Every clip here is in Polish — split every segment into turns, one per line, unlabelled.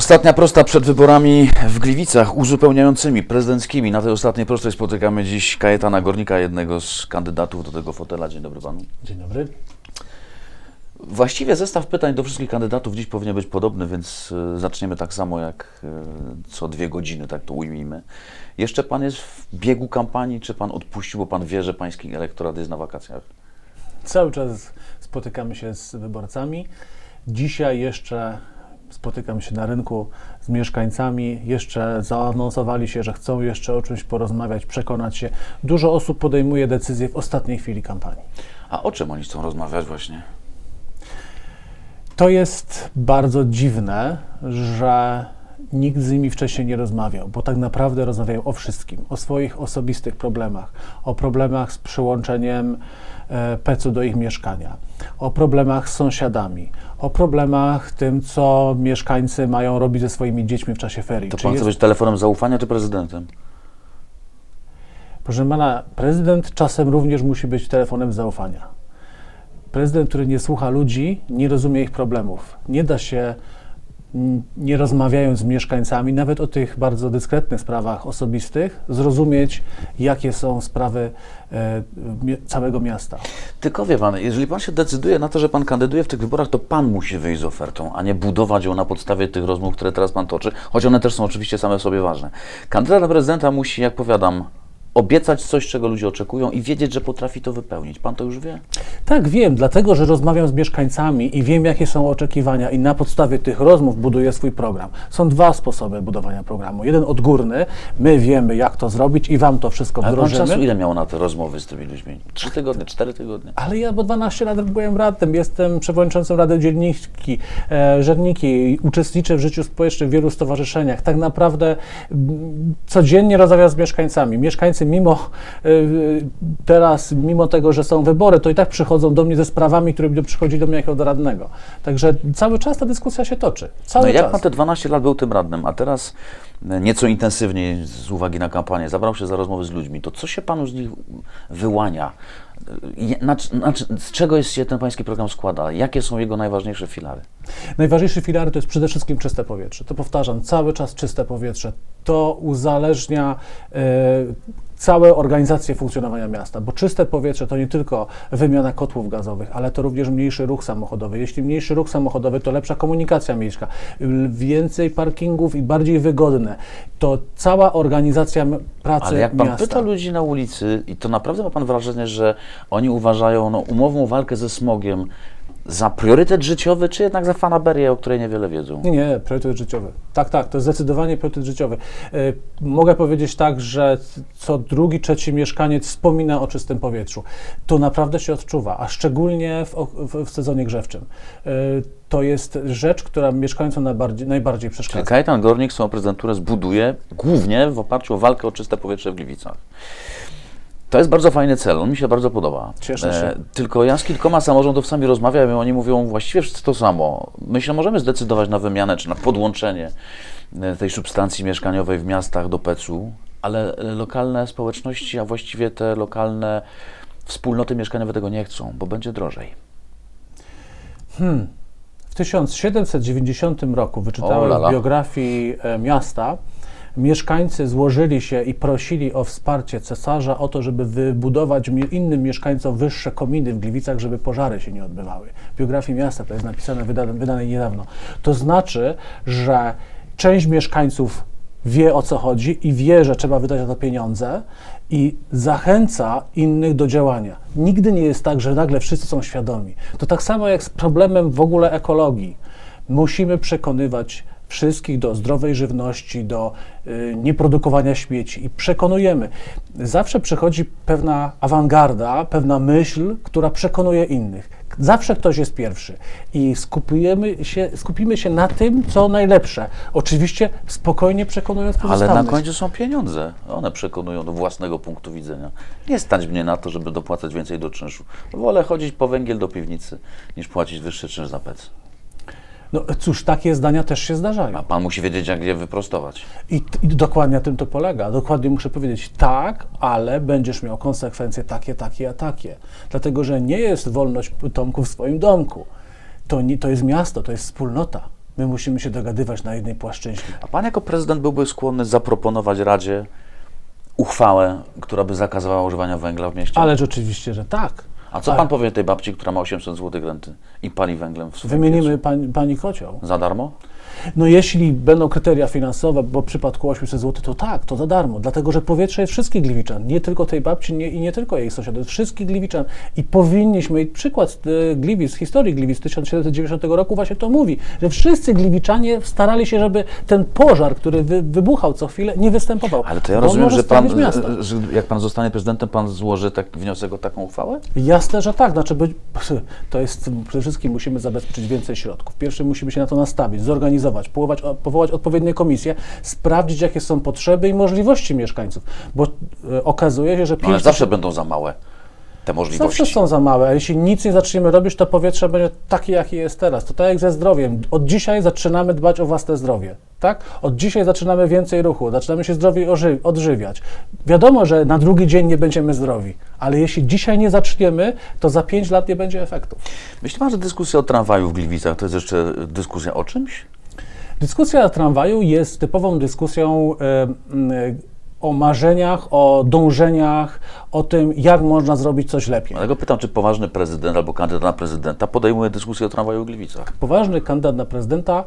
Ostatnia prosta przed wyborami w Gliwicach uzupełniającymi, prezydenckimi. Na tej ostatniej prostej spotykamy dziś Kajetana Gornika, jednego z kandydatów do tego fotela. Dzień dobry panu.
Dzień dobry.
Właściwie zestaw pytań do wszystkich kandydatów dziś powinien być podobny, więc e, zaczniemy tak samo jak e, co dwie godziny, tak to ujmijmy. Jeszcze pan jest w biegu kampanii, czy pan odpuścił, bo pan wie, że pański elektorat jest na wakacjach?
Cały czas spotykamy się z wyborcami. Dzisiaj jeszcze spotykam się na rynku z mieszkańcami. Jeszcze zaanonsowali się, że chcą jeszcze o czymś porozmawiać, przekonać się. Dużo osób podejmuje decyzje w ostatniej chwili kampanii.
A o czym oni chcą rozmawiać właśnie?
To jest bardzo dziwne, że nikt z nimi wcześniej nie rozmawiał, bo tak naprawdę rozmawiają o wszystkim, o swoich osobistych problemach, o problemach z przyłączeniem e, PEC-u do ich mieszkania, o problemach z sąsiadami, o problemach tym, co mieszkańcy mają robić ze swoimi dziećmi w czasie ferii.
To
Czy
pan
jest-
chce być telefonem zaufania, czy prezydentem?
Proszę pana, prezydent czasem również musi być telefonem zaufania. Prezydent, który nie słucha ludzi, nie rozumie ich problemów. Nie da się, nie rozmawiając z mieszkańcami, nawet o tych bardzo dyskretnych sprawach osobistych, zrozumieć, jakie są sprawy e, całego miasta.
Tylko wie pan, jeżeli pan się decyduje na to, że pan kandyduje w tych wyborach, to pan musi wyjść z ofertą, a nie budować ją na podstawie tych rozmów, które teraz pan toczy, choć one też są oczywiście same w sobie ważne. Kandydat na prezydenta musi, jak powiadam, obiecać coś, czego ludzie oczekują i wiedzieć, że potrafi to wypełnić. Pan to już wie?
Tak, wiem, dlatego że rozmawiam z mieszkańcami i wiem, jakie są oczekiwania, i na podstawie tych rozmów buduję swój program. Są dwa sposoby budowania programu. Jeden odgórny, my wiemy, jak to zrobić i wam to wszystko
Ale pan czasu ile miał na te rozmowy z tymi ludźmi? Trzy tygodnie, cztery tygodnie?
Ale ja bo 12 lat byłem radnym, jestem przewodniczącym Rady Dzielniczki, e, Żerniki, uczestniczę w życiu społecznym w wielu stowarzyszeniach. Tak naprawdę mm, codziennie rozmawiam z mieszkańcami. Mieszkańcy mimo e, teraz, mimo tego, że są wybory, to i tak przychodzą do mnie ze sprawami, które będą przychodzić do mnie jako do radnego. Także cały czas ta dyskusja się toczy. Cały
No jak
czas.
pan te 12 lat był tym radnym, a teraz e, nieco intensywniej z uwagi na kampanię zabrał się za rozmowy z ludźmi, to co się panu z nich wyłania? E, Na, na, z czego jest się ten pański program składa? Jakie są jego najważniejsze filary?
Najważniejszy filar to jest przede wszystkim czyste powietrze. To powtarzam, cały czas czyste powietrze. To uzależnia e, całe organizację funkcjonowania miasta, bo czyste powietrze to nie tylko wymiana kotłów gazowych, ale to również mniejszy ruch samochodowy. Jeśli mniejszy ruch samochodowy, to lepsza komunikacja miejska, więcej parkingów i bardziej wygodne. To cała organizacja pracy
Ale jak pan
miasta.
pyta ludzi na ulicy, i to naprawdę ma pan wrażenie, że oni uważają no, umowną walkę ze smogiem za priorytet życiowy, czy jednak za fanaberię, o której niewiele wiedzą?
Nie, nie, priorytet życiowy. Tak, tak, to jest zdecydowanie priorytet życiowy. E, mogę powiedzieć tak, że co drugi, trzeci mieszkaniec wspomina o czystym powietrzu. To naprawdę się odczuwa, a szczególnie w, w, w sezonie grzewczym. E, to jest rzecz, która mieszkańcom najbardziej, najbardziej
Czyli
przeszkadza.
Kajetan Gornik swoją prezydenturę zbuduje głównie w oparciu o walkę o czyste powietrze w Gliwicach. To jest bardzo fajny cel, on mi się bardzo podoba. E,
Cieszę się.
tylko ja z kilkoma samorządowcami rozmawiam i oni mówią właściwie wszyscy to samo. Myślę, możemy zdecydować na wymianę czy na podłączenie e, tej substancji mieszkaniowej w miastach do PEC-u, ale e, lokalne społeczności, a właściwie te lokalne wspólnoty mieszkaniowe tego nie chcą, bo będzie drożej.
W 1790 roku wyczytałem w biografii e, miasta, mieszkańcy złożyli się i prosili o wsparcie cesarza o to, żeby wybudować innym mieszkańcom wyższe kominy w Gliwicach, żeby pożary się nie odbywały. W biografii miasta to jest napisane, wydane, wydane niedawno. To znaczy, że część mieszkańców wie o co chodzi i wie, że trzeba wydać na to pieniądze i zachęca innych do działania. Nigdy nie jest tak, że nagle wszyscy są świadomi. To tak samo jak z problemem w ogóle ekologii. Musimy przekonywać wszystkich do zdrowej żywności, do y, nieprodukowania śmieci i przekonujemy. Zawsze przychodzi pewna awangarda, pewna myśl, która przekonuje innych. Zawsze ktoś jest pierwszy i skupujemy się, skupimy się na tym, co najlepsze. Oczywiście spokojnie przekonując
Ale
pozostałych.
na końcu są pieniądze. One przekonują do własnego punktu widzenia. Nie stać mnie na to, żeby dopłacać więcej do czynszu. Wolę chodzić po węgiel do piwnicy, niż płacić wyższy czynsz za pec.
No cóż, takie zdania też się zdarzają.
A pan musi wiedzieć, jak je wyprostować.
I, I dokładnie na tym to polega. Dokładnie muszę powiedzieć tak, ale będziesz miał konsekwencje takie, takie, a takie. Dlatego, że nie jest wolność Tomku w swoim domku. To, nie, to jest miasto, to jest wspólnota. My musimy się dogadywać na jednej płaszczyźnie.
A pan jako prezydent byłby skłonny zaproponować Radzie uchwałę, która by zakazywała używania węgla w mieście?
Ależ oczywiście, że tak.
A co pan powie tej babci, która ma 800 zł renty i pali węglem w swoim
Wymienimy pani, pani kocioł.
piecu? Za darmo?
No jeśli będą kryteria finansowe, bo w przypadku 800 zł, to tak, to za darmo, dlatego że powietrze jest wszystkich Gliwiczan, nie tylko tej babci nie, i nie tylko jej sąsiadów, wszystkich Gliwiczan. I powinniśmy, mieć przykład e, Gliwic, z historii Gliwic z 1790 roku właśnie to mówi, że wszyscy Gliwiczanie starali się, żeby ten pożar, który wy, wybuchał co chwilę, nie występował.
Ale to ja rozumiem, że pan, że jak pan zostanie prezydentem, pan złoży tak, wniosek o taką uchwałę?
Jasne, że tak. Znaczy, to jest przede wszystkim musimy zabezpieczyć więcej środków. Pierwsze musimy się na to nastawić, zorganizować, powołać, powołać odpowiednie komisje, sprawdzić, jakie są potrzeby i możliwości mieszkańców. Bo e, okazuje się, że
No, ale zawsze będą za małe te możliwości.
Zawsze są za małe, a jeśli nic nie zaczniemy robić, to powietrze będzie takie, jakie jest teraz. To tak jak ze zdrowiem. Od dzisiaj zaczynamy dbać o własne zdrowie. Tak? Od dzisiaj zaczynamy więcej ruchu, zaczynamy się zdrowiej odżywiać. Wiadomo, że na drugi dzień nie będziemy zdrowi, ale jeśli dzisiaj nie zaczniemy, to za 5 lat nie będzie efektów.
Myśli pan, że dyskusja o tramwaju w Gliwicach to jest jeszcze dyskusja o czymś?
Dyskusja o tramwaju jest typową dyskusją e, e, o marzeniach, o dążeniach, o tym, jak można zrobić coś lepiej.
Dlatego pytam, czy poważny prezydent albo kandydat na prezydenta podejmuje dyskusję o tramwaju w Gliwicach?
poważny kandydat na prezydenta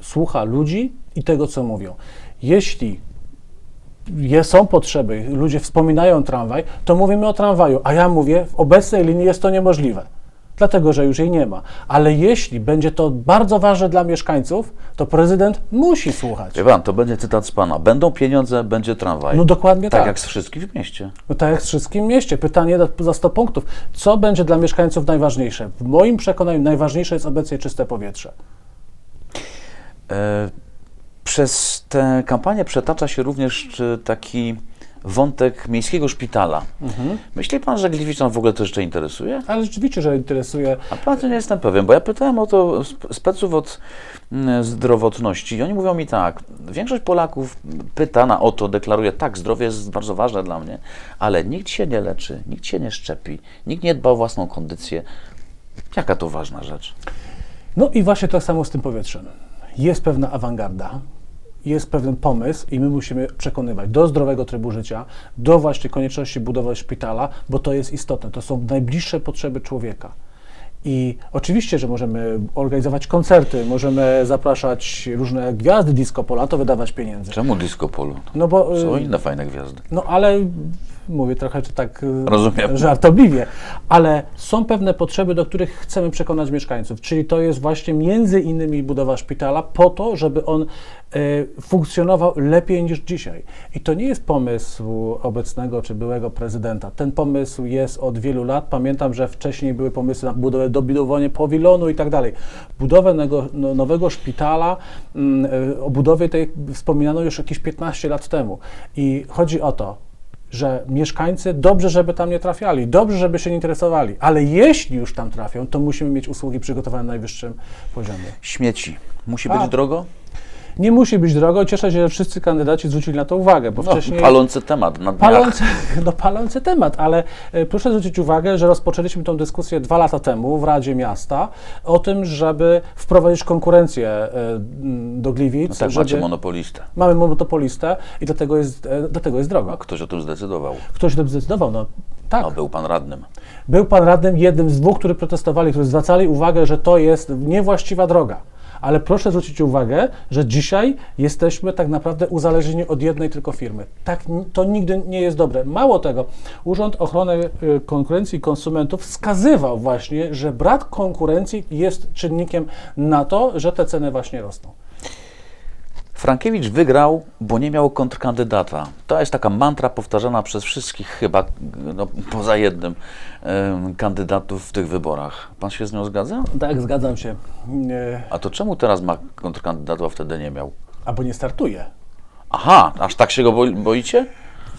słucha ludzi i tego, co mówią. Jeśli je, są potrzeby, ludzie wspominają tramwaj, to mówimy o tramwaju, a ja mówię, w obecnej linii jest to niemożliwe, dlatego że już jej nie ma. Ale jeśli będzie to bardzo ważne dla mieszkańców, to prezydent musi słuchać.
Wie pan, to będzie cytat z pana. Będą pieniądze, będzie tramwaj.
No dokładnie
tak.
tak.
jak z wszystkich w mieście.
No tak jak w wszystkim mieście. Pytanie za 100 punktów. Co będzie dla mieszkańców najważniejsze? W moim przekonaniu najważniejsze jest obecnie czyste powietrze.
E, Przez tę kampanię przetacza się również czy taki wątek miejskiego szpitala.
Mhm.
Myśli pan, że Gliwiczan w ogóle to jeszcze interesuje?
Ale rzeczywiście, że interesuje
A bardzo nie jestem pewien, bo ja pytałem o to sp- speców od mm, zdrowotności i oni mówią mi tak, większość Polaków pytana o to, deklaruje, tak, zdrowie jest bardzo ważne dla mnie, ale nikt się nie leczy, nikt się nie szczepi, nikt nie dba o własną kondycję. Jaka to ważna rzecz?
No i właśnie tak samo z tym powietrzem. Jest pewna awangarda, jest pewien pomysł i my musimy przekonywać do zdrowego trybu życia, do właśnie konieczności budowy szpitala, bo to jest istotne. To są najbliższe potrzeby człowieka. I oczywiście, że możemy organizować koncerty, możemy zapraszać różne gwiazdy disco polo, na to wydawać pieniędzy.
Czemu disco polo?
No bo, y,
Są inne fajne gwiazdy.
no ale mówię trochę czy tak y,
Rozumiem.
żartobliwie, ale są pewne potrzeby, do których chcemy przekonać mieszkańców, czyli to jest właśnie między innymi budowa szpitala po to, żeby on e, funkcjonował lepiej niż dzisiaj. I to nie jest pomysł obecnego czy byłego prezydenta. Ten pomysł jest od wielu lat. Pamiętam, że wcześniej były pomysły na budowę, dobudowanie pawilonu i tak dalej. Budowę nego, no, nowego szpitala, mm, e, o budowie tej wspominano już jakieś 15 lat temu. I chodzi o to, że mieszkańcy dobrze, żeby tam nie trafiali, dobrze, żeby się nie interesowali, ale jeśli już tam trafią, to musimy mieć usługi przygotowane na najwyższym poziomie.
Śmieci. Musi
A.
być drogo?
Nie musi być drogo, cieszę się, że wszyscy kandydaci zwrócili na to uwagę, bo
No,
wcześniej...
palący temat na dniach.
Palący, no, palący temat, ale e, proszę zwrócić uwagę, że rozpoczęliśmy tę dyskusję dwa lata temu w Radzie Miasta o tym, żeby wprowadzić konkurencję e, do Gliwic.
No tak,
żeby...
macie monopolistę.
Mamy monopolistę i dlatego jest, e, dlatego jest
A
drogo.
ktoś o tym zdecydował.
Ktoś o tym zdecydował, no tak.
No, był pan radnym.
Był pan radnym jednym z dwóch, którzy protestowali, którzy zwracali uwagę, że to jest niewłaściwa droga. Ale proszę zwrócić uwagę, że dzisiaj jesteśmy tak naprawdę uzależnieni od jednej tylko firmy. Tak, to nigdy nie jest dobre. Mało tego, Urząd Ochrony y, Konkurencji i Konsumentów wskazywał właśnie, że brak konkurencji jest czynnikiem na to, że te ceny właśnie rosną.
Frankiewicz wygrał, bo nie miał kontrkandydata. To jest taka mantra powtarzana przez wszystkich chyba, no, poza jednym, kandydatów w tych wyborach. Pan się z nią zgadza?
Tak, zgadzam się. Nie,
A to czemu teraz ma kontrkandydatu, a wtedy nie miał?
albo nie startuje.
Aha, aż tak się go boi- boicie?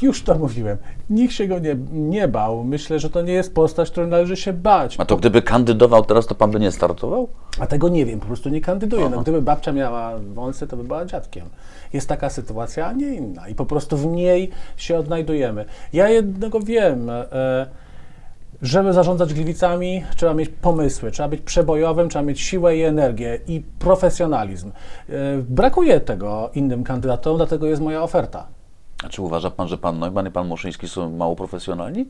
Już to mówiłem. Nikt się go nie, nie bał. Myślę, że to nie jest postać, której należy się bać.
A to gdyby kandydował teraz, to pan by nie startował?
A tego nie wiem, po prostu nie kandyduję. No, gdyby babcia miała wąsy, to by była dziadkiem. Jest taka sytuacja, a nie inna. I po prostu w niej się odnajdujemy. Ja jednego wiem. E, Żeby zarządzać Gliwicami, trzeba mieć pomysły, trzeba być przebojowym, trzeba mieć siłę i energię i profesjonalizm. E, Brakuje tego innym kandydatom, dlatego jest moja oferta.
A czy uważa pan, że pan Neumann i pan Moszyński są mało profesjonalni?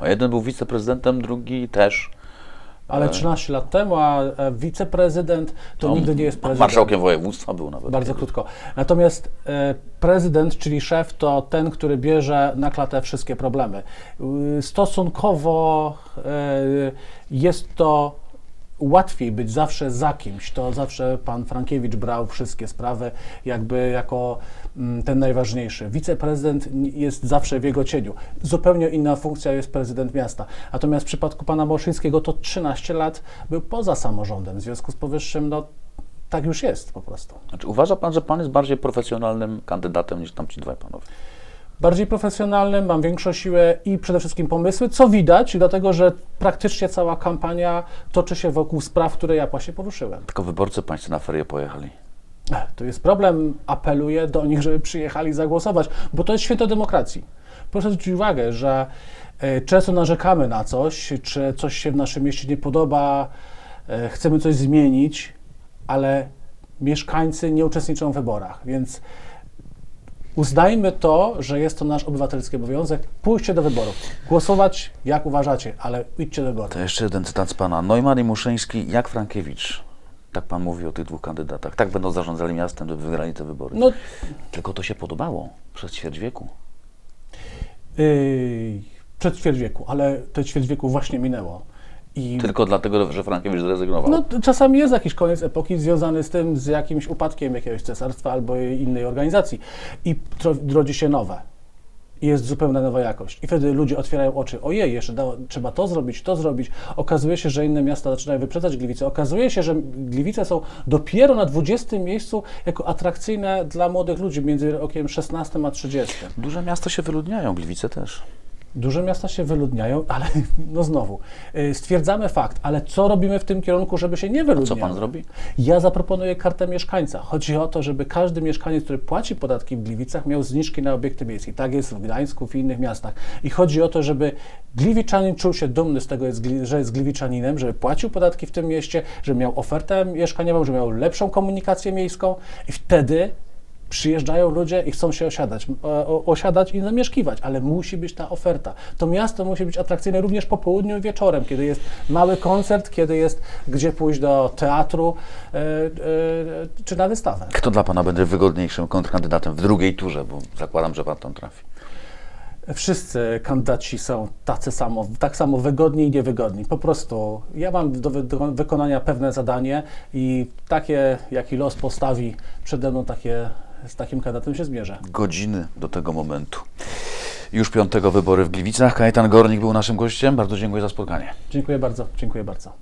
A jeden był wiceprezydentem, drugi też.
Ale 13 lat temu, a e, wiceprezydent to
No,
nigdy nie jest prezydent.
Marszałkiem województwa był nawet.
Bardzo krótko. Natomiast e, prezydent, czyli szef, to ten, który bierze na klatę wszystkie problemy. Y, Stosunkowo e, jest to łatwiej być zawsze za kimś. To zawsze pan Frankiewicz brał wszystkie sprawy jakby jako mm, ten najważniejszy. Wiceprezydent jest zawsze w jego cieniu. Zupełnie inna funkcja jest prezydent miasta. Natomiast w przypadku pana Moszyńskiego to 13 lat był poza samorządem. W związku z powyższym, no tak już jest po prostu.
Znaczy, uważa pan, że pan jest bardziej profesjonalnym kandydatem niż tamci dwaj panowie?
Bardziej profesjonalny, mam większą siłę i przede wszystkim pomysły, co widać, dlatego że praktycznie cała kampania toczy się wokół spraw, które ja właśnie poruszyłem.
Tylko wyborcy pańscy na ferie pojechali.
Ech, To jest problem, apeluję do nich, żeby przyjechali zagłosować, bo to jest święto demokracji. Proszę zwrócić uwagę, że e, często narzekamy na coś, czy coś się w naszym mieście nie podoba, e, chcemy coś zmienić, ale mieszkańcy nie uczestniczą w wyborach, więc uznajmy to, że jest to nasz obywatelski obowiązek, pójście do wyborów, głosować jak uważacie, ale idźcie do wyborów.
To jeszcze jeden cytat z pana. Neumann i Muszyński jak Frankiewicz. Tak pan mówi o tych dwóch kandydatach. Tak będą zarządzali miastem, żeby wygrali te wybory.
No,
Tylko to się podobało przez ćwierć wieku.
Yy, przed ćwierć wieku, ale to ćwierć wieku właśnie minęło. I
Tylko dlatego, że Frankiewicz zrezygnował.
no, czasami jest jakiś koniec epoki związany z tym, z jakimś upadkiem jakiegoś cesarstwa albo innej organizacji i rodzi się nowe. I jest zupełnie nowa jakość. I wtedy ludzie otwierają oczy. Ojej, jeszcze da, trzeba to zrobić, to zrobić. Okazuje się, że inne miasta zaczynają wyprzedzać Gliwice. Okazuje się, że Gliwice są dopiero na 20 miejscu jako atrakcyjne dla młodych ludzi między rokiem 16 a 30.
Duże miasta się wyludniają, Gliwice też.
Duże miasta się wyludniają, ale no znowu, y, stwierdzamy fakt, ale co robimy w tym kierunku, żeby się nie
Co
wyludniały?
pan zrobi?
Ja zaproponuję kartę mieszkańca. Chodzi o to, żeby każdy mieszkaniec, który płaci podatki w Gliwicach, miał zniżki na obiekty miejskie. Tak jest w Gdańsku, w innych miastach. I chodzi o to, żeby Gliwiczanin czuł się dumny z tego, że jest Gliwiczaninem, żeby płacił podatki w tym mieście, żeby miał ofertę mieszkaniową, żeby miał lepszą komunikację miejską i wtedy przyjeżdżają ludzie i chcą się osiadać, e, osiadać i zamieszkiwać, ale musi być ta oferta. To miasto musi być atrakcyjne również po południu i wieczorem, kiedy jest mały koncert, kiedy jest gdzie pójść do teatru e, e, czy na wystawę.
Kto dla pana będzie wygodniejszym kontrkandydatem w drugiej turze, bo zakładam, że pan tam trafi.
Wszyscy kandydaci są tacy samo, tak samo wygodni i niewygodni. Po prostu ja mam do wykonania pewne zadanie i takie, jaki los postawi przede mną, takie, z takim kandydatem się zmierzę.
Godziny do tego momentu. Już piątego wybory w Gliwicach. Kajetan Gornik był naszym gościem. Bardzo dziękuję za spotkanie.
Dziękuję bardzo, dziękuję bardzo.